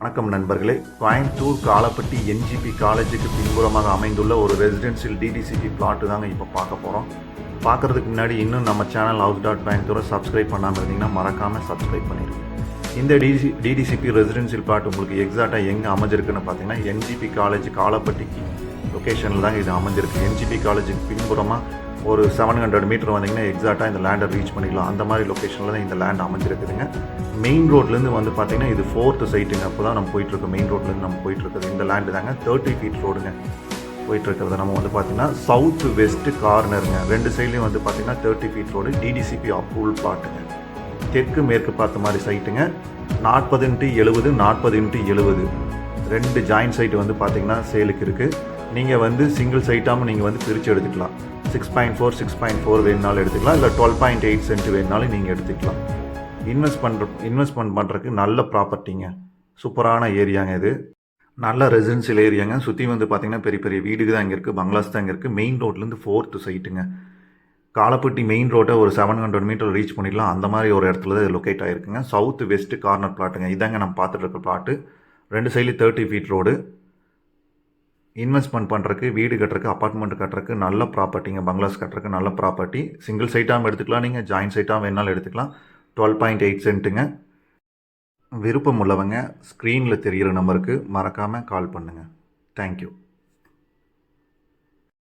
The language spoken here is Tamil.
வணக்கம் நண்பர்களே. கோயம்புத்தூர் காலப்பட்டி என்ஜிபி காலேஜுக்கு பின்புறமாக அமைந்துள்ள ஒரு ரெசிடென்சியல் டிடிசிபி பிளாட்டு தாங்க இப்போ பார்க்க போகிறோம் பார்க்குறதுக்கு முன்னாடி இன்னும் நம்ம சேனல் ஹவுஸ் டாட் கோயம்புத்தூரை சப்ஸ்கிரைப் பண்ணாமல் இருந்தீங்கன்னா மறக்காமல் சப்ஸ்கிரைப் பண்ணிடுங்க இந்த டிசி டிடிசிபி ரெசிடென்சியல் பிளாட் உங்களுக்கு எக்ஸாக்டாக எங்கே அமைஞ்சிருக்குன்னு பார்த்தீங்கன்னா என்ஜிபி காலேஜ் காலப்பட்டிக்கு லொக்கேஷனில் தாங்க இது அமைஞ்சிருக்கு. என்ஜிபி காலேஜுக்கு பின்புறமாக ஒரு செவன் ஹண்ட்ரட் மீட்டர் வந்தீங்கன்னா எக்ஸாக்டாக இந்த லேண்டை ரீச் பண்ணிடலாம். அந்த மாதிரி லொக்கேஷனில் தான் இந்த லேண்ட் அமைஞ்சிருக்குதுங்க. மெயின் ரோட்லேருந்து வந்து பார்த்தீங்கன்னா இது ஃபோர்த்து சைட்டுங்க அப்போ தான் நம்ம போயிட்டுருக்கோம் மெயின் ரோட்லேருந்து நம்ம போயிட்டுருக்குது இந்த லேண்டு தாங்க தேர்ட்டி ஃபீட் ரோடுங்க போயிட்டுருக்கிறது நம்ம வந்து பார்த்தீங்கன்னா சவுத் வெஸ்ட் கார்னருங்க ரெண்டு சைட்லேயும் வந்து பார்த்தீங்கன்னா thirty feet road DTCP approval பிளாட்டுங்க தெற்கு மேற்கு பார்த்த மாதிரி சைட்டுங்க நாற்பது இன்ட்டு எழுபது நாற்பது இன்ட்டு எழுபது. ரெண்டு ஜாயின்ட் சைட்டு வந்து பார்த்தீங்கன்னா சேலுக்கு இருக்குது நீங்கள் வந்து சிங்கிள் சைட்டாமல் நீங்கள் வந்து பிரித்து எடுத்துக்கலாம். Six point four six point four வேணுனாலும் எடுத்துக்கலாம். இல்லை டுவெல் பாயிண்ட் எயிட் சென்ட் வேணுனாலும் நீங்கள் எடுத்துக்கலாம். இன்வெஸ்ட் பண்ணுற இன்வெஸ்ட்மெண்ட் பண்ணுறதுக்கு நல்ல ப்ராப்பர்ட்டிங்க சூப்பரான ஏரியாங்க இது. நல்ல ரெசிடென்சியல் ஏரியாங்க. சுற்றி வந்து பார்த்தீங்கன்னா பெரிய பெரிய வீடுக்கு தான் இங்கே இருக்குது பங்களாஸ் தான் இங்கே இருக்குது மெயின் ரோட்லேருந்து ஃபோர்த்து சைட்டுங்க காலப்பட்டி மெயின் ரோட்டை ஒரு செவன் ஹண்ட்ரட் மீட்டர் ரீச் பண்ணிடலாம். அந்த மாதிரி ஒரு இடத்துல தான் லொக்கேட் ஆகிருக்குங்க சவுத் வெஸ்ட் கார்னர் பிளாட்டுங்க இதாங்க நம்ம பார்த்துட்டு இருக்க பிளாட்டு ரெண்டு சைட்லேயும் தேர்ட்டி ஃபீட் ரோடு இன்வெஸ்ட்மெண்ட் பண்ணுறக்கு வீடு கட்டுறக்கு அப்பார்ட்மெண்ட் கட்டுறக்கு நல்ல ப்ராப்பர்ட்டிங்க பங்களாஸ் கட்டுறக்கு நல்ல ப்ராப்பர்ட்டி சிங்கிள் சைட்டாகவும் எடுத்துக்கலாம் நீங்கள் ஜாயின்ட் சைட்டாக வேணாலும் எடுத்துக்கலாம். டுவெல் பாயிண்ட் எயிட் சென்ட்டுங்க விருப்பம் உள்ளவங்க ஸ்க்ரீனில் தெரிகிற நம்பருக்கு மறக்காமல் கால் பண்ணுங்கள் தேங்க்யூ